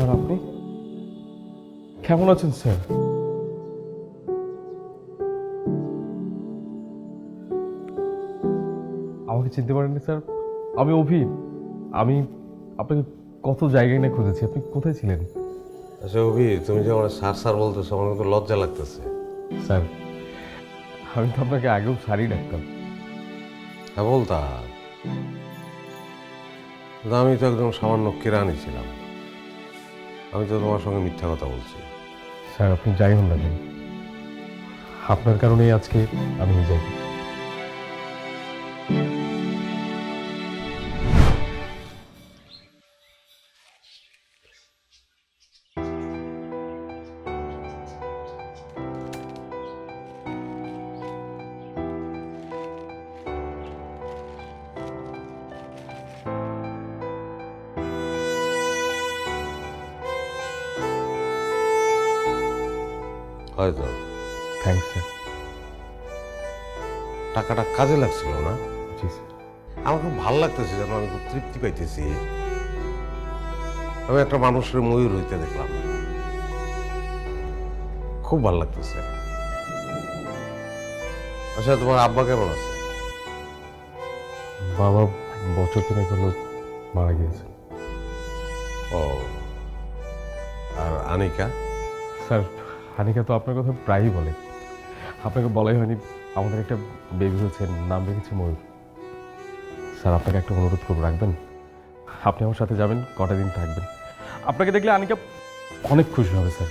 Sir আপনি? কেমন আছেন স্যার? আমাকে চিনতে পারেননি স্যার। আমি অভি আমি আপনাকে কত জায়গায় না খুঁজেছি? আপনি কোথায় ছিলেন? আচ্ছা অভি তুমি যে আমার স্যার স্যার বলতেছো আমার তো লজ্জা লাগতেছে। স্যার আমি তো আপনাকে আগেও সারি ডাকতাম। হ্যাঁ বলতা আমি তো একদম সামান্য কেরানি ছিলাম। আমি তো তোমার সঙ্গে মিথ্যা কথা বলছি। স্যার, আপনি যাই হন না আপনার কারণেই আজকে আমি এই জায়গায় হয়তো থ্যাংকস স্যার টাকাটা কাজে লাগছিল না? জি স্যার আমার খুব ভালো লাগতেছে যেন আমি খুব তৃপ্তি পাইতেছি। আমি একটা মানুষের ময়ূর হইতে দেখলাম। খুব ভালো লাগতেছে। আচ্ছা তোমার আব্বা কেমন আছে? বাবা বছর তিনেক হলো মারা গিয়েছে। ও। আর আনিকা? স্যার হানিকা তো আপনার কথা প্রায়ই বলে। আপনাকে বলাই হয়নি, আমাদের একটা বেবি হয়েছে, নাম রেখেছে ময়ূর। স্যার, আপনাকে একটা অনুরোধ করব, রাখবেন? আপনি আমার সাথে যাবেন, কটা দিন থাকবেন। আপনাকে দেখলে আনিকা অনেক খুশি হবে, স্যার।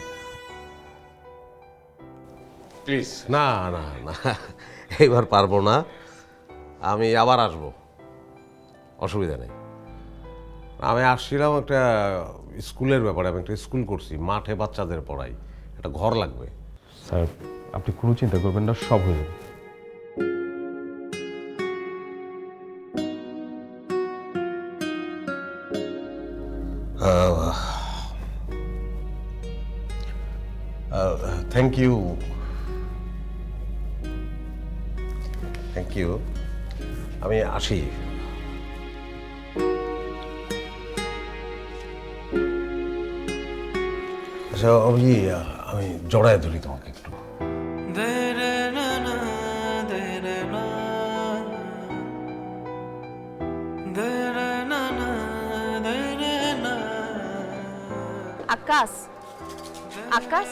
প্লিজ, না না না, এইবার পারব না। আমি আবার আসব। অসুবিধা নেই। আমি আসছিলাম একটা স্কুলের ব্যাপারে, আমি একটা স্কুল করছি, মাঠে বাচ্চাদের পড়াই। একটা ঘর লাগবে। স্যার আপনি কোনো চিন্তা করবেন না সব হয়ে যাবে। থ্যাংক ইউ থ্যাংক ইউ আমি আসি। আচ্ছা আমি আমি জড়ায় ধরি তোমাকে একটু। আকাশ। আকাশ?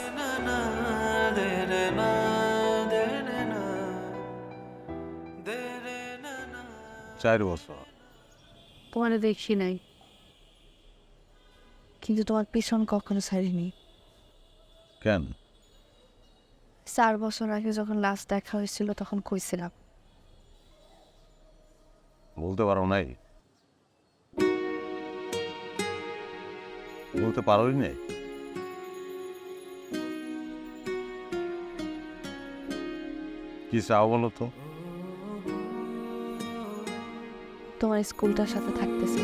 চার বছর। তোমার দেখি নাই। কিন্তু তোমার পিছন কখনো ছাড়িনি। কেন? চার বছর আগে যখন লাস্ট দেখা হয়েছিল তখন কইছিলাম। বলতে পারো নাই? বলতে পারোই নাই? কি চাও বলো তো? তোমার স্কুলটার সাথে থাকতেছি।